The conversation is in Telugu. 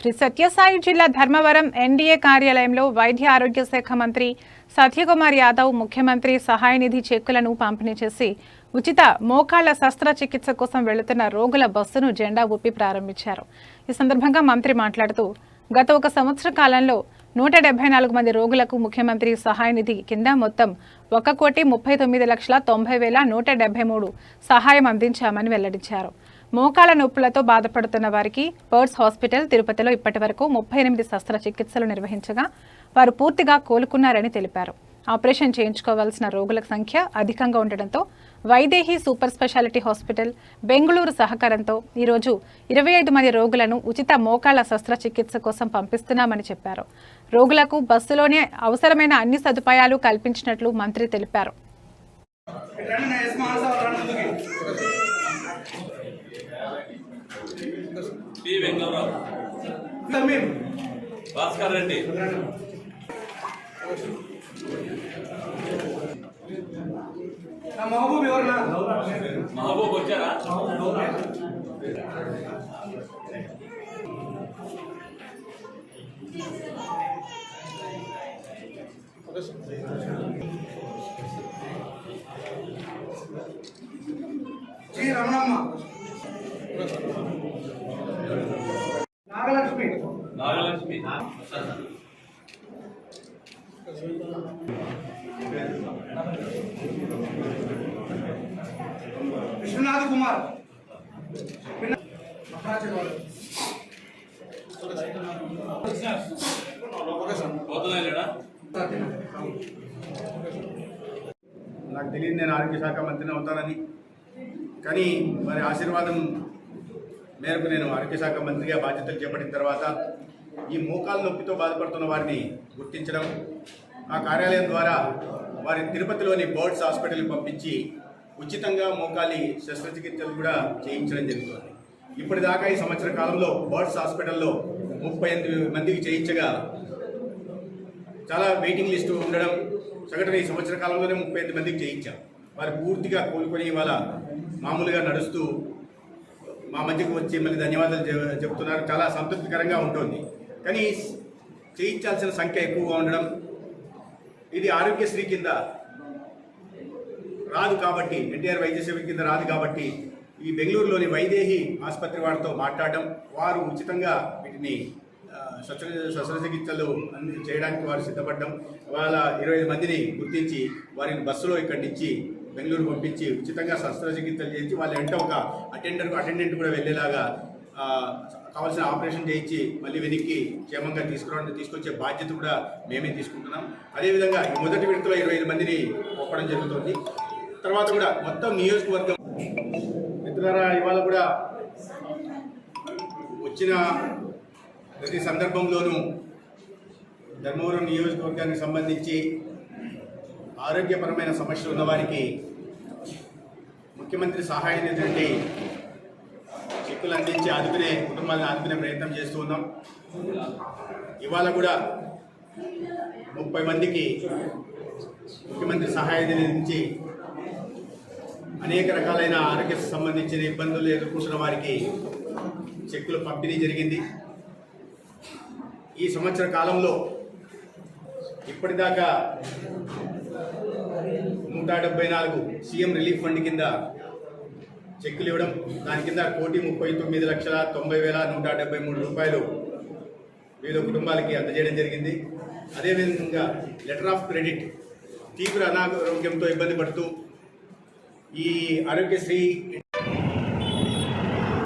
శ్రీ సత్యసాయి జిల్లా ధర్మవరం ఎన్డీఏ కార్యాలయంలో వైద్య ఆరోగ్య శాఖ మంత్రి సత్యకుమార్ యాదవ్ ముఖ్యమంత్రి సహాయ నిధి చెక్కులను పంపిణీ చేసి ఉచిత మోకాళ్ళ శస్త్రచికిత్స కోసం వెళుతున్న రోగుల బస్సును జెండా ఊపి ప్రారంభించారు. ఈ సందర్భంగా మంత్రి మాట్లాడుతూ గత ఒక సంవత్సర కాలంలో నూట డెబ్బై నాలుగు మంది రోగులకు ముఖ్యమంత్రి సహాయ నిధి కింద మొత్తం ఒక కోటి ముప్పై తొమ్మిది లక్షల తొంభై వేల నూట డెబ్బై మూడు సహాయం అందించామని వెల్లడించారు. మోకాల నొప్పులతో బాధపడుతున్న వారికి బర్డ్స్ హాస్పిటల్ తిరుపతిలో ఇప్పటి వరకు ముప్పై ఎనిమిది శస్త్రచికిత్సలు నిర్వహించగా వారు పూర్తిగా కోలుకున్నారని తెలిపారు. ఆపరేషన్ చేయించుకోవాల్సిన రోగుల సంఖ్య అధికంగా ఉండడంతో Vydehi super speciality hospital Bengaluru సహకారంతో ఈరోజు ఇరవై ఐదు మంది రోగులను ఉచిత మోకాళ్ళ శస్త్రచికిత్స కోసం పంపిస్తున్నామని చెప్పారు. రోగులకు బస్సులోనే అవసరమైన అన్ని సదుపాయాలు కల్పించినట్లు మంత్రి తెలిపారు. పి వెంకటరావు. భాస్కర్ రెడ్డి. మహబూబ్ ఎవరు నా మహబూబ్ వచ్చారా? జి రమణమ్మ. నాగలక్ష్మి. నాగలక్ష్మి. విశ్వనాథ్ కుమార్. నాకు తెలియదు నేను ఆరోగ్య శాఖ మంత్రిని అవుతానని. కానీ వారి ఆశీర్వాదం మేరకు నేను ఆరోగ్య శాఖ మంత్రిగా బాధ్యతలు చేపట్టిన తర్వాత ఈ మోకాలు నొప్పితో బాధపడుతున్న వారిని గుర్తించడం ఆ కార్యాలయం ద్వారా వారి తిరుపతిలోని బర్డ్స్ హాస్పిటల్కి పంపించి ఉచితంగా మోకాలి శస్త్రచికిత్సలు కూడా చేయించడం జరుగుతుంది. ఇప్పటిదాకా ఈ సంవత్సర కాలంలో బర్డ్స్ హాస్పిటల్లో ముప్పై ఎనిమిది మందికి చేయించగా చాలా వెయిటింగ్ లిస్టు ఉండడం సగటున ఈ సంవత్సర కాలంలోనే ముప్పై ఎనిమిది మందికి చేయించాం. వారు పూర్తిగా కోలుకొని ఇవాళ మామూలుగా నడుస్తూ మా మధ్యకు వచ్చి మళ్ళీ ధన్యవాదాలు చెబుతున్నారు చాలా సంతృప్తికరంగా ఉంటుంది. కానీ చేయించాల్సిన సంఖ్య ఎక్కువగా ఉండడం ఇది ఆరోగ్యశ్రీ కింద రాదు కాబట్టి ఎన్టీఆర్ వైద్య సేవ కింద రాదు కాబట్టి ఈ బెంగళూరులోని వైదేహి ఆసుపత్రి వారితో మాట్లాడడం వారు ఉచితంగా వీటిని శస్త్ర శస్త్రచికిత్సలు అంది చేయడానికి వారు సిద్ధపడ్డం వాళ్ళ ఇరవై ఐదు మందిని గుర్తించి వారిని బస్సులో ఇక్కడి నుంచి బెంగళూరు పంపించి ఉచితంగా శస్త్రచికిత్సలు చేయించి వాళ్ళ వెంట ఒక అటెండర్ అటెండెంట్ కూడా వెళ్ళేలాగా కావాల్సిన ఆపరేషన్ చేయించి మళ్ళీ వెనక్కి క్షేమంగా తీసుకురావడం తీసుకొచ్చే బాధ్యత కూడా మేమే తీసుకుంటున్నాం. అదేవిధంగా ఈ మొదటి విడతలో ఇరవై ఐదు మందిని ఒప్పడం జరుగుతుంది. తర్వాత కూడా మొత్తం నియోజకవర్గం మిత్రులారా ఇవాళ కూడా వచ్చిన ప్రతి సందర్భంలోనూ ధర్మవరం నియోజకవర్గానికి సంబంధించి ఆరోగ్యపరమైన సమస్యలు ఉన్నవారికి ముఖ్యమంత్రి సహాయ నిధి నుండి చెక్కులు అందించి ఆదుకునే కుటుంబాలను ఆదుకునే ప్రయత్నం చేస్తూ ఉన్నాం. ఇవాళ కూడా ముప్పై మందికి ముఖ్యమంత్రి సహాయ నిధి నుంచి అనేక రకాలైన ఆరోగ్య సంబంధించిన ఇబ్బందులు ఎదుర్కొంటున్న వారికి చెక్కులు పంపిణీ జరిగింది. ఈ సంవత్సర కాలంలో ఇప్పటిదాకా నూట డెబ్బై నాలుగు సీఎం రిలీఫ్ ఫండ్ కింద చెక్కులు ఇవ్వడం. దాని కింద కోటి ముప్పై తొమ్మిది లక్షల తొంభై వేల నూట డెబ్బై మూడు రూపాయలు వివిధ కుటుంబాలకి అందజేయడం జరిగింది. అదేవిధంగా లెటర్ ఆఫ్ క్రెడిట్ తీవ్ర అనారోగ్యంతో ఇబ్బంది పడుతూ ఈ ఆరోగ్యశ్రీ